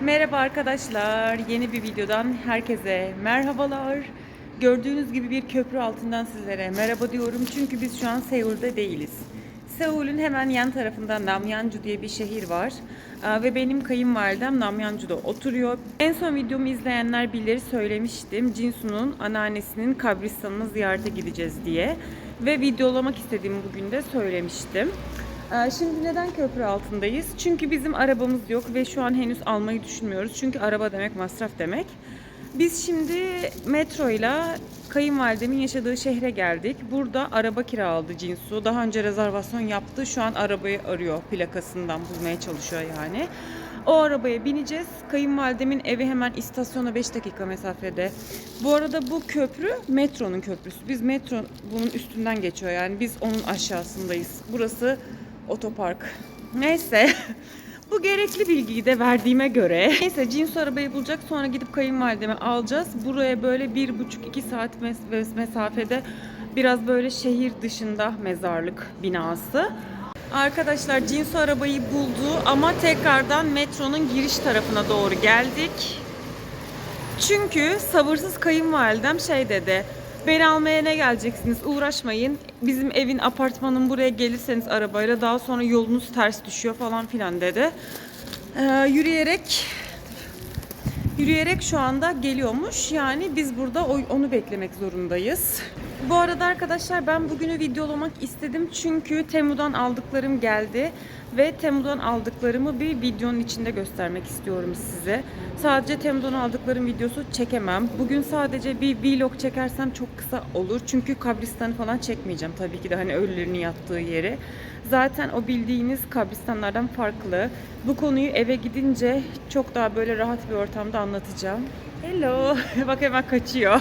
Merhaba arkadaşlar. Yeni bir videodan herkese merhabalar. Gördüğünüz gibi bir köprü altından sizlere merhaba diyorum. Çünkü biz şu an Seul'de değiliz. Seul'ün hemen yan tarafında Namyanju diye bir şehir var. Ve benim kayınvalidem Namyanju'da oturuyor. En son videomu izleyenler bilir söylemiştim. Jinsu'nun anneannesinin kabristanına ziyarete gideceğiz diye. Ve videolamak istediğimi bugün de söylemiştim. Ee, Şimdi neden köprü altındayız? Çünkü bizim arabamız yok ve şu an henüz almayı düşünmüyoruz. Çünkü araba demek masraf demek. Biz şimdi metroyla kayınvalidemin yaşadığı şehre geldik. Burada araba kiraladı Cinsu. Daha önce rezervasyon yaptı. Şu an arabayı arıyor. Plakasından bulmaya çalışıyor yani. O arabaya bineceğiz. Kayınvalidemin evi hemen istasyona 5 dakika mesafede. Bu arada bu köprü metronun köprüsü. Biz metro bunun üstünden geçiyor yani biz onun aşağısındayız. Burası otopark. Neyse. Bu gerekli bilgiyi de verdiğime göre. Neyse Cinsu arabayı bulacak sonra gidip kayınvalidemi alacağız. Buraya böyle bir buçuk iki saat mes- mesafede biraz böyle şehir dışında mezarlık binası. Arkadaşlar Cinsu arabayı buldu ama tekrardan metronun giriş tarafına doğru geldik. Çünkü sabırsız kayınvalidem şey dedi. Beni almaya ne geleceksiniz? Uğraşmayın. Bizim evin apartmanın buraya gelirseniz arabayla daha sonra yolunuz ters düşüyor falan filan dedi. Ee, yürüyerek yürüyerek şu anda geliyormuş. Yani biz burada onu beklemek zorundayız. Bu arada arkadaşlar ben bugünü videolamak istedim çünkü Temu'dan aldıklarım geldi ve Temu'dan aldıklarımı bir videonun içinde göstermek istiyorum size. Sadece Temu'dan aldıklarım videosu çekemem. Bugün sadece bir vlog çekersem çok kısa olur. Çünkü kabristanı falan çekmeyeceğim tabii ki de hani ölülerin yattığı yeri. Zaten o bildiğiniz kabristanlardan farklı. Bu konuyu eve gidince çok daha böyle rahat bir ortamda anlatacağım. Hello. Bak hemen kaçıyor.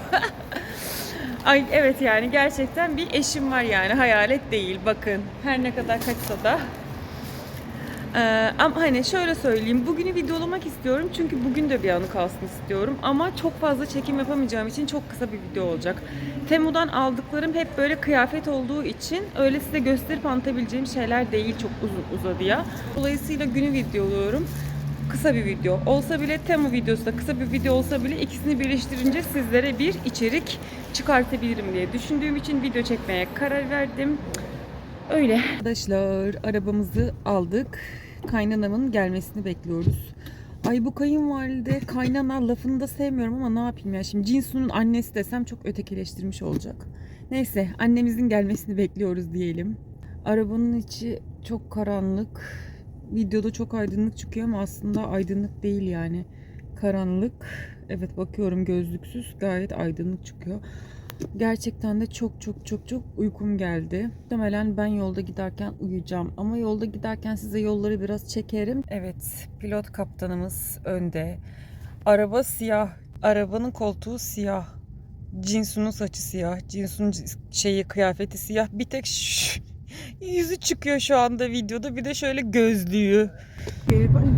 Ay evet yani gerçekten bir eşim var yani hayalet değil bakın her ne kadar kaçsa da. Ee, ama hani şöyle söyleyeyim bugünü videolamak istiyorum çünkü bugün de bir anı kalsın istiyorum ama çok fazla çekim yapamayacağım için çok kısa bir video olacak. Temu'dan aldıklarım hep böyle kıyafet olduğu için öyle size gösterip anlatabileceğim şeyler değil çok uzun uzadıya. Dolayısıyla günü videoluyorum kısa bir video olsa bile Temu videosu da kısa bir video olsa bile ikisini birleştirince sizlere bir içerik çıkartabilirim diye düşündüğüm için video çekmeye karar verdim. Öyle. Arkadaşlar arabamızı aldık. Kaynanamın gelmesini bekliyoruz. Ay bu kayınvalide kaynana lafını da sevmiyorum ama ne yapayım ya şimdi Cinsu'nun annesi desem çok ötekileştirmiş olacak. Neyse annemizin gelmesini bekliyoruz diyelim. Arabanın içi çok karanlık. Videoda çok aydınlık çıkıyor ama aslında aydınlık değil yani. Karanlık. Evet bakıyorum gözlüksüz gayet aydınlık çıkıyor. Gerçekten de çok çok çok çok uykum geldi. Muhtemelen ben yolda giderken uyuyacağım. Ama yolda giderken size yolları biraz çekerim. Evet pilot kaptanımız önde. Araba siyah. Arabanın koltuğu siyah. Cinsu'nun saçı siyah. Cinsu'nun şeyi kıyafeti siyah. Bir tek şu- yüzü çıkıyor şu anda videoda. Bir de şöyle gözlüğü. 이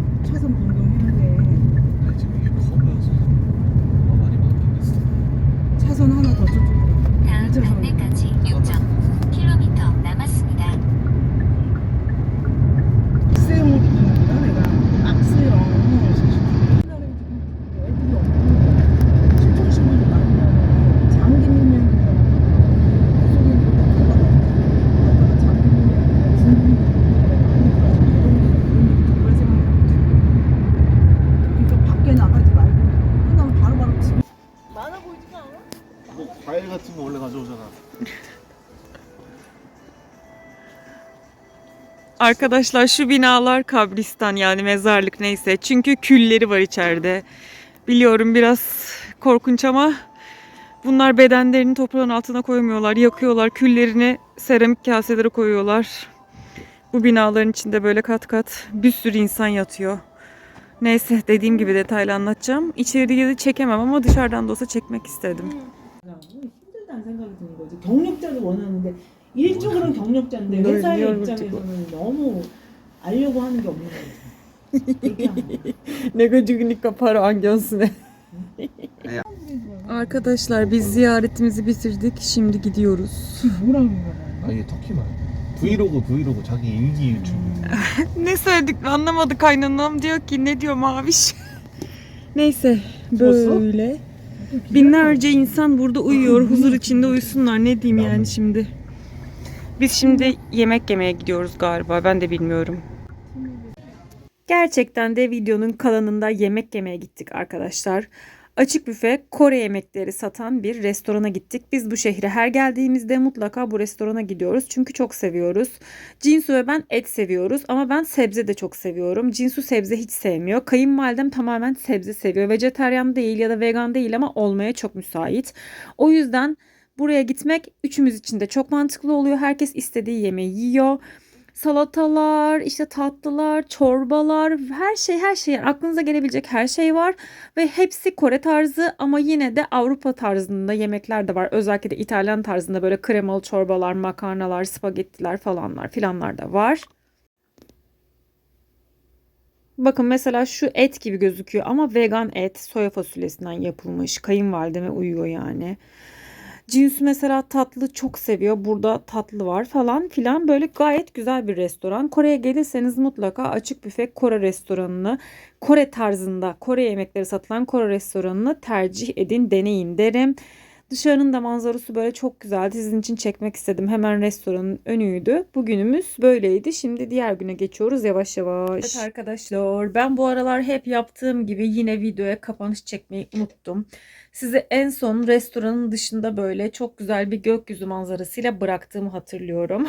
같은 거 원래 가져오잖아. Arkadaşlar şu binalar kabristan yani mezarlık neyse. Çünkü külleri var içeride. Biliyorum biraz korkunç ama bunlar bedenlerini toprağın altına koymuyorlar. Yakıyorlar. Küllerini seramik kaselere koyuyorlar. Bu binaların içinde böyle kat kat bir sürü insan yatıyor. Neyse dediğim gibi detaylı anlatacağım. İçeriye de çekemem ama dışarıdan da olsa çekmek istedim. 힘들다는 생각이 드는 거지. 경력자를 원하는데 일적으로는 경력자인데 널 회사의 리얼로 입장에서는 너무 알려고 하는 게 없는 거지. 그렇게 하는 거야. Ne gıcıklık para angyonsune. Arkadaşlar biz ziyaretimizi bitirdik. Şimdi gidiyoruz. 지금 뭐라는 거야? 아 이게 터키말. 브이로그 브이로그 자기 일기 유튜브. Ne söyledik anlamadı kaynanam diyor ki ne diyor maviş. Neyse Nasıl? böyle. Binlerce insan burada uyuyor. Huzur içinde uyusunlar. Ne diyeyim yani şimdi. Biz şimdi yemek yemeye gidiyoruz galiba. Ben de bilmiyorum. Gerçekten de videonun kalanında yemek yemeye gittik arkadaşlar. Açık büfe Kore yemekleri satan bir restorana gittik. Biz bu şehre her geldiğimizde mutlaka bu restorana gidiyoruz. Çünkü çok seviyoruz. Cinsu ve ben et seviyoruz ama ben sebze de çok seviyorum. Cinsu sebze hiç sevmiyor. Kayınvalidem tamamen sebze seviyor. Vejeteryan değil ya da vegan değil ama olmaya çok müsait. O yüzden buraya gitmek üçümüz için de çok mantıklı oluyor. Herkes istediği yemeği yiyor salatalar, işte tatlılar, çorbalar, her şey her şey aklınıza gelebilecek her şey var ve hepsi Kore tarzı ama yine de Avrupa tarzında yemekler de var. Özellikle de İtalyan tarzında böyle kremalı çorbalar, makarnalar, spagettiler falanlar filanlar da var. Bakın mesela şu et gibi gözüküyor ama vegan et, soya fasulyesinden yapılmış. Kayınvalideme uyuyor yani. Cinsu mesela tatlı çok seviyor. Burada tatlı var falan filan. Böyle gayet güzel bir restoran. Kore'ye gelirseniz mutlaka açık büfe Kore restoranını, Kore tarzında Kore yemekleri satılan Kore restoranını tercih edin, deneyin derim. Dışarının da manzarası böyle çok güzeldi. Sizin için çekmek istedim. Hemen restoranın önüydü. Bugünümüz böyleydi. Şimdi diğer güne geçiyoruz yavaş yavaş. Evet arkadaşlar ben bu aralar hep yaptığım gibi yine videoya kapanış çekmeyi unuttum. Sizi en son restoranın dışında böyle çok güzel bir gökyüzü manzarasıyla bıraktığımı hatırlıyorum.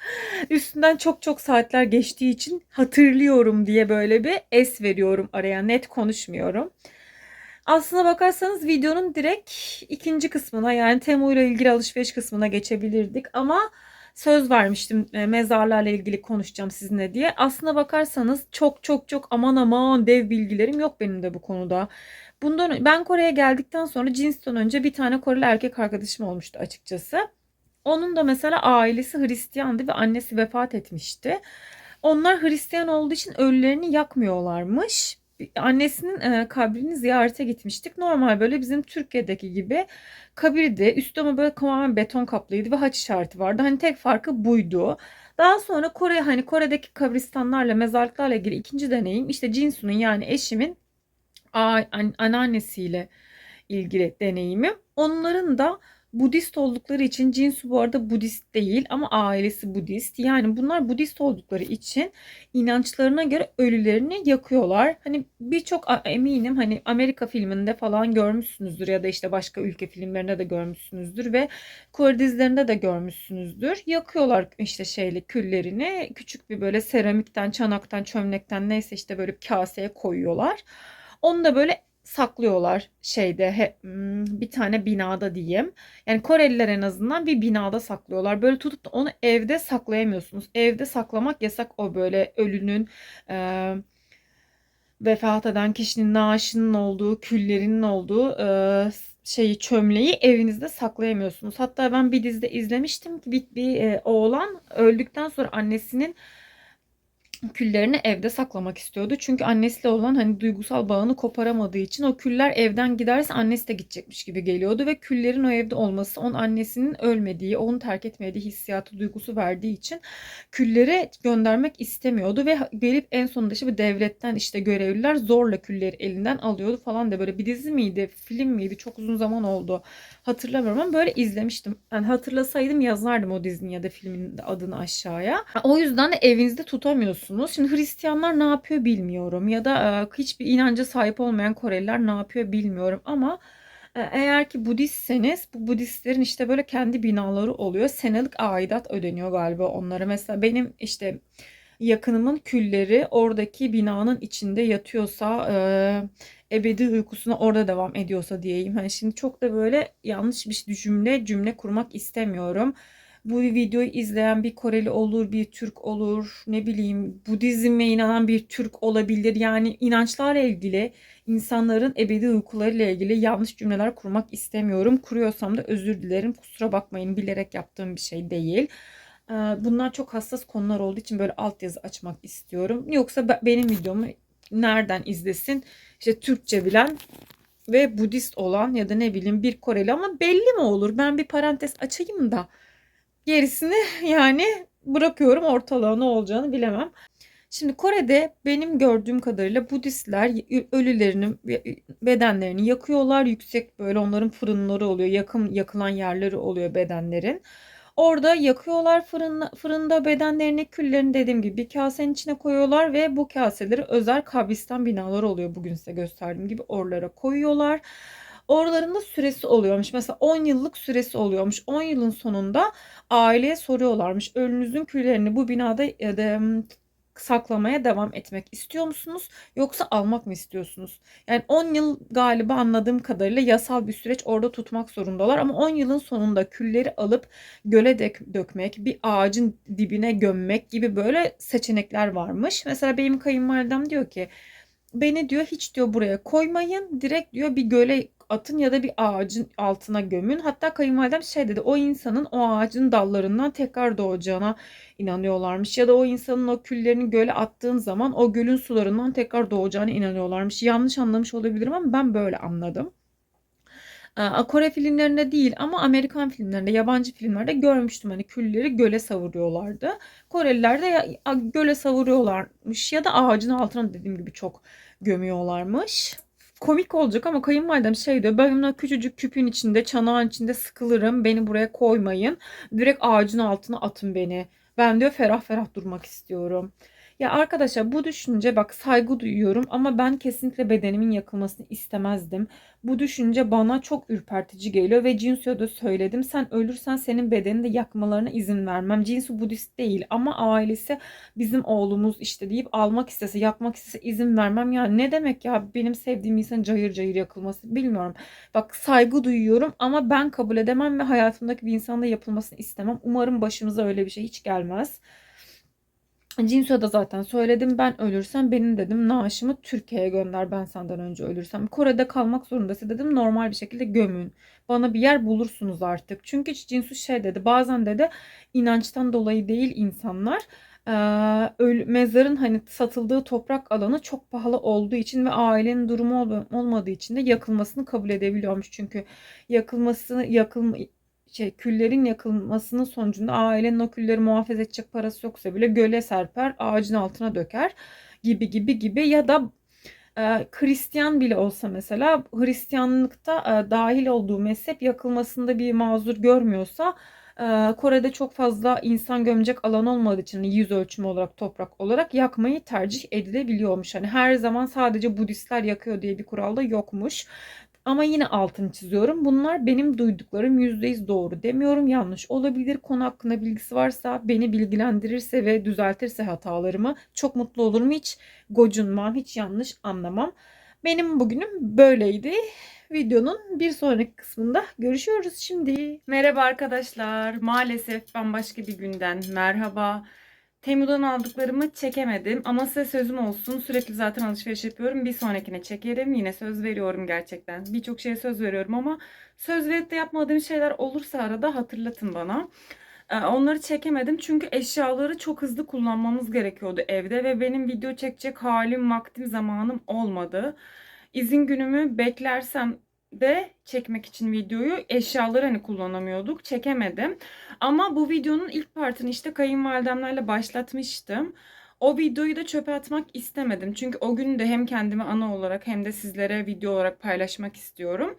Üstünden çok çok saatler geçtiği için hatırlıyorum diye böyle bir es veriyorum araya. Net konuşmuyorum. Aslına bakarsanız videonun direkt ikinci kısmına yani Temu ile ilgili alışveriş kısmına geçebilirdik ama söz vermiştim e, mezarlarla ilgili konuşacağım sizinle diye. Aslına bakarsanız çok çok çok aman aman dev bilgilerim yok benim de bu konuda. Bundan ben Kore'ye geldikten sonra cinsten önce bir tane Koreli erkek arkadaşım olmuştu açıkçası. Onun da mesela ailesi Hristiyandı ve annesi vefat etmişti. Onlar Hristiyan olduğu için ölülerini yakmıyorlarmış. Annesinin e, kabrini ziyarete gitmiştik. Normal böyle bizim Türkiye'deki gibi kabirdi. Üstü ama böyle tamamen beton kaplıydı ve haç işareti vardı. Hani tek farkı buydu. Daha sonra Kore hani Kore'deki kabristanlarla mezarlıklarla ilgili ikinci deneyim işte Jinsu'nun yani eşimin an- anneannesiyle ilgili deneyimim. Onların da Budist oldukları için Jinsu bu arada Budist değil ama ailesi Budist. Yani bunlar Budist oldukları için inançlarına göre ölülerini yakıyorlar. Hani birçok eminim hani Amerika filminde falan görmüşsünüzdür ya da işte başka ülke filmlerinde de görmüşsünüzdür ve Kore dizilerinde de görmüşsünüzdür. Yakıyorlar işte şeyli küllerini küçük bir böyle seramikten, çanaktan, çömlekten neyse işte böyle kaseye koyuyorlar. Onu da böyle saklıyorlar şeyde he- hmm, bir tane binada diyeyim. Yani Koreliler en azından bir binada saklıyorlar. Böyle tutup da onu evde saklayamıyorsunuz. Evde saklamak yasak o böyle ölünün e, vefat eden kişinin naaşının olduğu, küllerinin olduğu e, şeyi çömleği evinizde saklayamıyorsunuz. Hatta ben bir dizide izlemiştim ki bir, bir e, oğlan öldükten sonra annesinin küllerini evde saklamak istiyordu. Çünkü annesiyle olan hani duygusal bağını koparamadığı için o küller evden giderse annesi de gidecekmiş gibi geliyordu ve küllerin o evde olması onun annesinin ölmediği, onu terk etmediği hissiyatı, duygusu verdiği için külleri göndermek istemiyordu ve gelip en sonunda işte bir devletten işte görevliler zorla külleri elinden alıyordu falan da böyle bir dizi miydi, film miydi çok uzun zaman oldu hatırlamıyorum ama böyle izlemiştim. Yani hatırlasaydım yazardım o dizinin ya da filmin adını aşağıya. O yüzden de evinizde tutamıyorsunuz. Şimdi Hristiyanlar ne yapıyor bilmiyorum ya da e, hiçbir inanca sahip olmayan Koreliler ne yapıyor bilmiyorum ama e, eğer ki Budistseniz bu Budistlerin işte böyle kendi binaları oluyor. Senelik aidat ödeniyor galiba onlara. Mesela benim işte yakınımın külleri oradaki binanın içinde yatıyorsa e, ebedi uykusuna orada devam ediyorsa diyeyim. Hani şimdi çok da böyle yanlış bir cümle cümle kurmak istemiyorum. Bu videoyu izleyen bir Koreli olur, bir Türk olur, ne bileyim Budizme inanan bir Türk olabilir. Yani inançlarla ilgili, insanların ebedi uykularıyla ilgili yanlış cümleler kurmak istemiyorum. Kuruyorsam da özür dilerim. Kusura bakmayın bilerek yaptığım bir şey değil. Ee, Bunlar çok hassas konular olduğu için böyle altyazı açmak istiyorum. Yoksa be- benim videomu nereden izlesin? İşte Türkçe bilen ve Budist olan ya da ne bileyim bir Koreli ama belli mi olur? Ben bir parantez açayım da gerisini yani bırakıyorum ortalığa ne olacağını bilemem. Şimdi Kore'de benim gördüğüm kadarıyla Budistler ölülerini, bedenlerini yakıyorlar. Yüksek böyle onların fırınları oluyor. Yakın yakılan yerleri oluyor bedenlerin. Orada yakıyorlar fırında, fırında bedenlerini, küllerini dediğim gibi bir kasenin içine koyuyorlar ve bu kaseleri özel kabristan binaları oluyor. Bugün size gösterdiğim gibi oralara koyuyorlar. Oraların da süresi oluyormuş. Mesela 10 yıllık süresi oluyormuş. 10 yılın sonunda aileye soruyorlarmış. Ölünüzün küllerini bu binada da saklamaya devam etmek istiyor musunuz yoksa almak mı istiyorsunuz? Yani 10 yıl galiba anladığım kadarıyla yasal bir süreç orada tutmak zorundalar ama 10 yılın sonunda külleri alıp göle dök- dökmek, bir ağacın dibine gömmek gibi böyle seçenekler varmış. Mesela benim kayınvalidem diyor ki beni diyor hiç diyor buraya koymayın. Direkt diyor bir göle atın ya da bir ağacın altına gömün. Hatta kayınvalidem şey dedi o insanın o ağacın dallarından tekrar doğacağına inanıyorlarmış. Ya da o insanın o küllerini göle attığın zaman o gölün sularından tekrar doğacağına inanıyorlarmış. Yanlış anlamış olabilirim ama ben böyle anladım. Aa, Kore filmlerinde değil ama Amerikan filmlerinde, yabancı filmlerde görmüştüm. Hani külleri göle savuruyorlardı. Koreliler de göle savuruyorlarmış ya da ağacın altına dediğim gibi çok gömüyorlarmış. Komik olacak ama kayınvalidem şey diyor. Ben buna küçücük küpün içinde, çanağın içinde sıkılırım. Beni buraya koymayın. Direkt ağacın altına atın beni. Ben diyor ferah ferah durmak istiyorum. Ya arkadaşlar bu düşünce bak saygı duyuyorum ama ben kesinlikle bedenimin yakılmasını istemezdim. Bu düşünce bana çok ürpertici geliyor ve Jinsu'ya da söyledim. Sen ölürsen senin bedenini de yakmalarına izin vermem. Jinsu Budist değil ama ailesi bizim oğlumuz işte deyip almak istese, yakmak istese izin vermem. Ya ne demek ya benim sevdiğim insan cayır cayır yakılması bilmiyorum. Bak saygı duyuyorum ama ben kabul edemem ve hayatımdaki bir insanda yapılmasını istemem. Umarım başımıza öyle bir şey hiç gelmez. Cinsu'ya da zaten söyledim. Ben ölürsem benim dedim naaşımı Türkiye'ye gönder ben senden önce ölürsem. Kore'de kalmak zorundaysa dedim normal bir şekilde gömün. Bana bir yer bulursunuz artık. Çünkü Cinsu şey dedi bazen dedi inançtan dolayı değil insanlar eee, ölü, mezarın hani satıldığı toprak alanı çok pahalı olduğu için ve ailenin durumu ol- olmadığı için de yakılmasını kabul edebiliyormuş. Çünkü yakılması yakılma şey küllerin yakılmasının sonucunda ailenin o külleri muhafaza edecek parası yoksa bile göle serper, ağacın altına döker gibi gibi gibi ya da e, Hristiyan bile olsa mesela Hristiyanlıkta e, dahil olduğu mezhep yakılmasında bir mazur görmüyorsa e, Kore'de çok fazla insan gömecek alan olmadığı için yüz ölçümü olarak toprak olarak yakmayı tercih edilebiliyormuş. Hani her zaman sadece Budistler yakıyor diye bir kural da yokmuş. Ama yine altını çiziyorum. Bunlar benim duyduklarım %100 doğru demiyorum. Yanlış olabilir. Konu hakkında bilgisi varsa beni bilgilendirirse ve düzeltirse hatalarımı çok mutlu olurum. Hiç gocunmam, hiç yanlış anlamam. Benim bugünüm böyleydi. Videonun bir sonraki kısmında görüşüyoruz şimdi. Merhaba arkadaşlar. Maalesef bambaşka bir günden merhaba. Temu'dan aldıklarımı çekemedim ama size sözüm olsun. Sürekli zaten alışveriş yapıyorum. Bir sonrakine çekerim. Yine söz veriyorum gerçekten. Birçok şeye söz veriyorum ama söz verip de yapmadığım şeyler olursa arada hatırlatın bana. Ee, Onları çekemedim çünkü eşyaları çok hızlı kullanmamız gerekiyordu evde ve benim video çekecek halim, vaktim, zamanım olmadı. İzin günümü beklersem de çekmek için videoyu eşyaları hani kullanamıyorduk. Çekemedim. Ama bu videonun ilk partını işte kayınvalidemlerle başlatmıştım. O videoyu da çöpe atmak istemedim. Çünkü o gün de hem kendime ana olarak hem de sizlere video olarak paylaşmak istiyorum.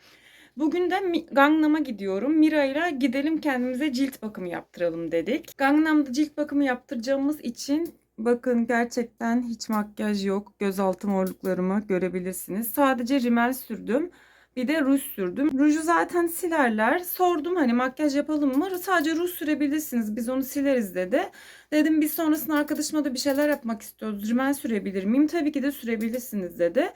Bugün de Gangnam'a gidiyorum. Mira ile gidelim kendimize cilt bakımı yaptıralım dedik. Gangnam'da cilt bakımı yaptıracağımız için bakın gerçekten hiç makyaj yok. Gözaltı morluklarımı görebilirsiniz. Sadece rimel sürdüm. Bir de ruj sürdüm. Ruju zaten silerler. Sordum hani makyaj yapalım mı? Sadece ruj sürebilirsiniz. Biz onu sileriz dedi. Dedim biz sonrasında arkadaşıma da bir şeyler yapmak istiyoruz. Rimel sürebilir miyim? Tabii ki de sürebilirsiniz dedi.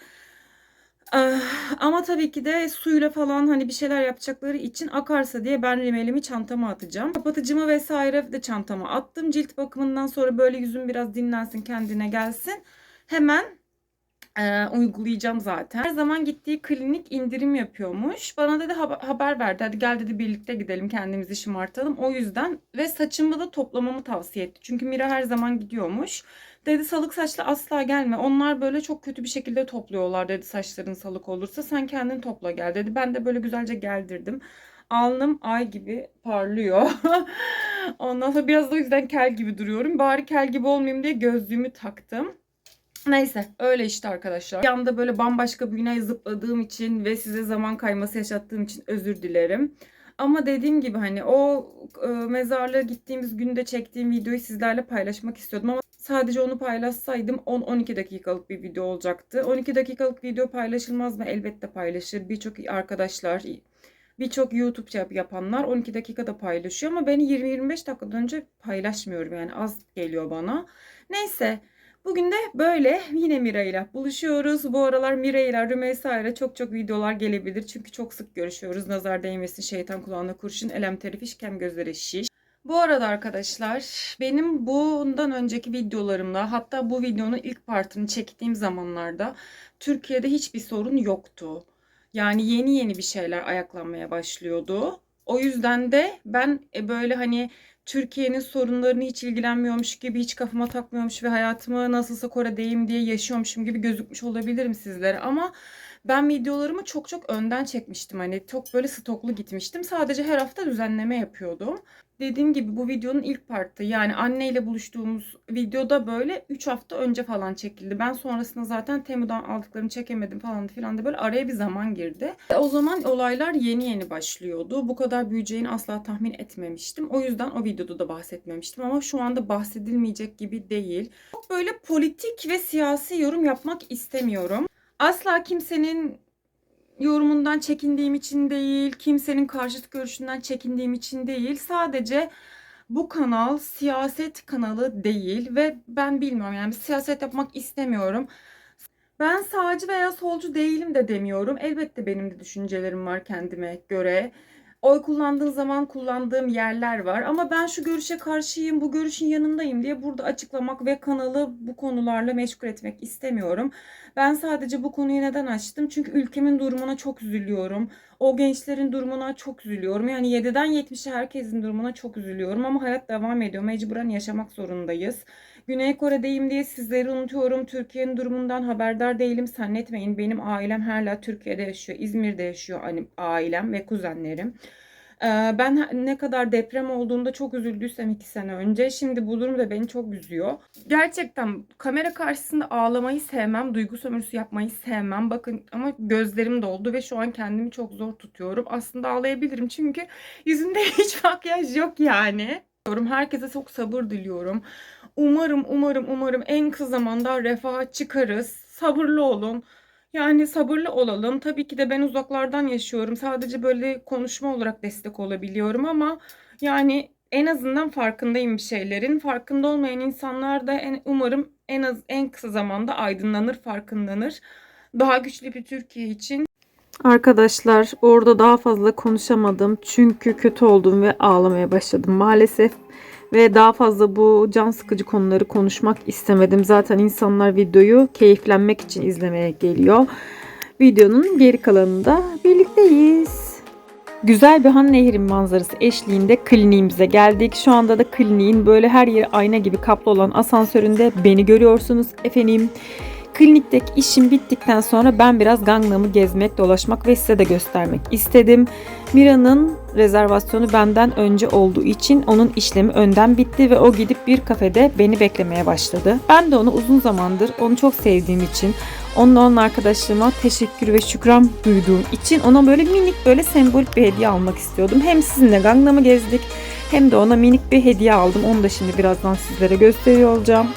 Ah, Ama tabii ki de suyla falan hani bir şeyler yapacakları için akarsa diye ben rimelimi çantama atacağım. Kapatıcımı vesaire de çantama attım. Cilt bakımından sonra böyle yüzüm biraz dinlensin kendine gelsin. Hemen e, uygulayacağım zaten. Her zaman gittiği klinik indirim yapıyormuş. Bana dedi haber verdi. Hadi gel dedi birlikte gidelim kendimizi şımartalım. O yüzden ve saçımı da toplamamı tavsiye etti. Çünkü Mira her zaman gidiyormuş. Dedi salık saçlı asla gelme. Onlar böyle çok kötü bir şekilde topluyorlar dedi saçların salık olursa. Sen kendin topla gel dedi. Ben de böyle güzelce geldirdim. Alnım ay gibi parlıyor. Ondan sonra biraz da o yüzden kel gibi duruyorum. Bari kel gibi olmayayım diye gözlüğümü taktım. Neyse öyle işte arkadaşlar. Bir anda böyle bambaşka bir güne zıpladığım için ve size zaman kayması yaşattığım için özür dilerim. Ama dediğim gibi hani o e, mezarlığa gittiğimiz günde çektiğim videoyu sizlerle paylaşmak istiyordum ama sadece onu paylaşsaydım 10-12 dakikalık bir video olacaktı. 12 dakikalık video paylaşılmaz mı? Elbette paylaşır. Birçok arkadaşlar, birçok YouTube yap- yapanlar 12 dakikada paylaşıyor ama beni 20-25 dakikadan önce paylaşmıyorum yani az geliyor bana. Neyse Bugün de böyle yine Mira ile buluşuyoruz. Bu aralar Mira ile Rümeysa ile çok çok videolar gelebilir. Çünkü çok sık görüşüyoruz. Nazar değmesin, şeytan kulağına kurşun, elem terif kem gözleri şiş. Bu arada arkadaşlar benim bundan önceki videolarımda hatta bu videonun ilk partını çektiğim zamanlarda Türkiye'de hiçbir sorun yoktu. Yani yeni yeni bir şeyler ayaklanmaya başlıyordu. O yüzden de ben e, böyle hani Türkiye'nin sorunlarını hiç ilgilenmiyormuş gibi, hiç kafama takmıyormuş ve hayatımı nasılsa Kore'deyim diye yaşıyormuşum gibi gözükmüş olabilirim sizlere. Ama ben videolarımı çok çok önden çekmiştim. Hani çok böyle stoklu gitmiştim. Sadece her hafta düzenleme yapıyordum. Dediğim gibi bu videonun ilk partı. Yani anneyle buluştuğumuz videoda böyle 3 hafta önce falan çekildi. Ben sonrasında zaten Temu'dan aldıklarımı çekemedim falan filan da böyle araya bir zaman girdi. O zaman olaylar yeni yeni başlıyordu. Bu kadar büyüyeceğini asla tahmin etmemiştim. O yüzden o videoda da bahsetmemiştim ama şu anda bahsedilmeyecek gibi değil. Çok böyle politik ve siyasi yorum yapmak istemiyorum. Asla kimsenin yorumundan çekindiğim için değil, kimsenin karşıt görüşünden çekindiğim için değil. Sadece bu kanal siyaset kanalı değil ve ben bilmiyorum yani siyaset yapmak istemiyorum. Ben sağcı veya solcu değilim de demiyorum. Elbette benim de düşüncelerim var kendime göre. Oy kullandığım zaman kullandığım yerler var. Ama ben şu görüşe karşıyım, bu görüşün yanındayım diye burada açıklamak ve kanalı bu konularla meşgul etmek istemiyorum. Ben sadece bu konuyu neden açtım? Çünkü ülkemin durumuna çok üzülüyorum. O gençlerin durumuna çok üzülüyorum. Yani 7'den 70'e herkesin durumuna çok üzülüyorum. Ama hayat devam ediyor. Mecburen yaşamak zorundayız. Güney Kore'deyim diye sizleri unutuyorum. Türkiye'nin durumundan haberdar değilim. Zannetmeyin. Benim ailem hala Türkiye'de yaşıyor. İzmir'de yaşıyor hani ailem ve kuzenlerim. Ee, Ben ne kadar deprem olduğunda çok üzüldüysem iki sene önce, şimdi bu durum da beni çok üzüyor. Gerçekten kamera karşısında ağlamayı sevmem, duygu sömürüsü yapmayı sevmem. Bakın ama gözlerim doldu ve şu an kendimi çok zor tutuyorum. Aslında ağlayabilirim çünkü yüzümde hiç makyaj yok yani. Herkese çok sabır diliyorum. Umarım, umarım, umarım en kısa zamanda refaha çıkarız. Sabırlı olun. Yani sabırlı olalım. Tabii ki de ben uzaklardan yaşıyorum. Sadece böyle konuşma olarak destek olabiliyorum ama yani en azından farkındayım bir şeylerin. Farkında olmayan insanlar da en, umarım en az en kısa zamanda aydınlanır, farkındanır. Daha güçlü bir Türkiye için Arkadaşlar orada daha fazla konuşamadım çünkü kötü oldum ve ağlamaya başladım maalesef. Ve daha fazla bu can sıkıcı konuları konuşmak istemedim. Zaten insanlar videoyu keyiflenmek için izlemeye geliyor. Videonun geri kalanında birlikteyiz. Güzel bir Han Nehri manzarası eşliğinde kliniğimize geldik. Şu anda da kliniğin böyle her yeri ayna gibi kaplı olan asansöründe beni görüyorsunuz efendim. Klinikteki işim bittikten sonra ben biraz Gangnam'ı gezmek, dolaşmak ve size de göstermek istedim. Mira'nın rezervasyonu benden önce olduğu için onun işlemi önden bitti ve o gidip bir kafede beni beklemeye başladı. Ben de onu uzun zamandır onu çok sevdiğim için onunla onun arkadaşlığıma teşekkür ve şükran duyduğum için ona böyle minik böyle sembolik bir hediye almak istiyordum. Hem sizinle Gangnam'ı gezdik hem de ona minik bir hediye aldım. Onu da şimdi birazdan sizlere gösteriyor olacağım.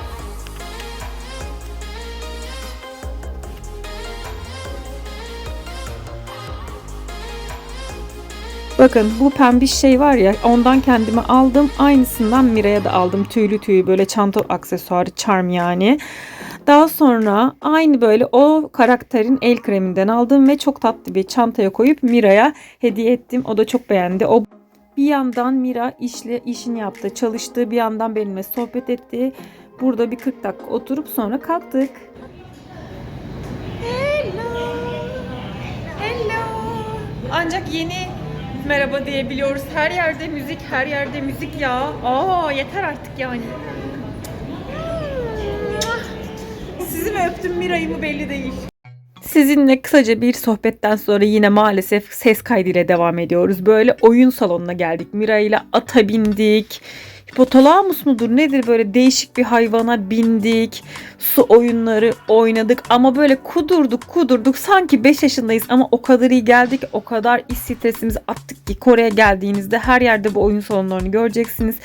Bakın bu pembiş şey var ya ondan kendime aldım. Aynısından Mira'ya da aldım. Tüylü tüylü böyle çanta aksesuarı charm yani. Daha sonra aynı böyle o karakterin el kreminden aldım ve çok tatlı bir çantaya koyup Mira'ya hediye ettim. O da çok beğendi. O bir yandan Mira işle işini yaptı, çalıştı. Bir yandan benimle sohbet etti. Burada bir 40 dakika oturup sonra kalktık. Hello. Hello. Ancak yeni merhaba diyebiliyoruz. Her yerde müzik, her yerde müzik ya. Aa yeter artık yani. Sizi mi öptüm Mira'yı mı belli değil. Sizinle kısaca bir sohbetten sonra yine maalesef ses kaydıyla devam ediyoruz. Böyle oyun salonuna geldik. Mira ile ata bindik. Hipotalamus mudur nedir böyle değişik bir hayvana bindik. Su oyunları oynadık ama böyle kudurduk kudurduk. Sanki 5 yaşındayız ama o kadar iyi geldik. O kadar iş stresimizi attık ki Kore'ye geldiğinizde her yerde bu oyun salonlarını göreceksiniz.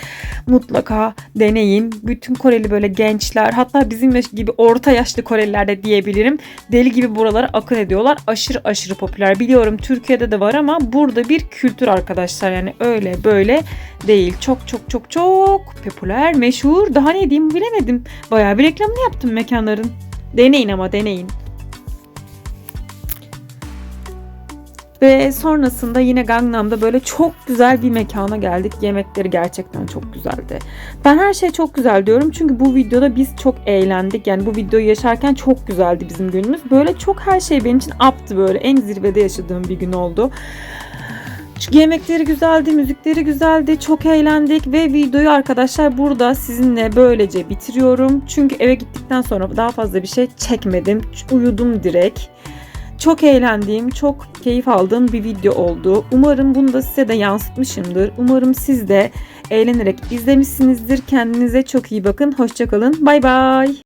Mutlaka deneyin. Bütün Koreli böyle gençler hatta bizim gibi orta yaşlı Koreliler de diyebilirim. Deli gibi buralara akın ediyorlar. Aşırı aşırı popüler. Biliyorum Türkiye'de de var ama burada bir kültür arkadaşlar. Yani öyle böyle değil. Çok çok çok çok popüler, meşhur. Daha ne diyeyim bilemedim. Bayağı bir reklamını yaptım mekanların. Deneyin ama deneyin. Ve sonrasında yine Gangnam'da böyle çok güzel bir mekana geldik. Yemekleri gerçekten çok güzeldi. Ben her şey çok güzel diyorum çünkü bu videoda biz çok eğlendik. Yani bu videoyu yaşarken çok güzeldi bizim günümüz. Böyle çok her şey benim için aptı böyle. En zirvede yaşadığım bir gün oldu. Çünkü yemekleri güzeldi, müzikleri güzeldi, çok eğlendik ve videoyu arkadaşlar burada sizinle böylece bitiriyorum. Çünkü eve gittikten sonra daha fazla bir şey çekmedim. Uyudum direkt. Çok eğlendiğim, çok keyif aldığım bir video oldu. Umarım bunu da size de yansıtmışımdır. Umarım siz de eğlenerek izlemişsinizdir. Kendinize çok iyi bakın. Hoşçakalın. Bay bay.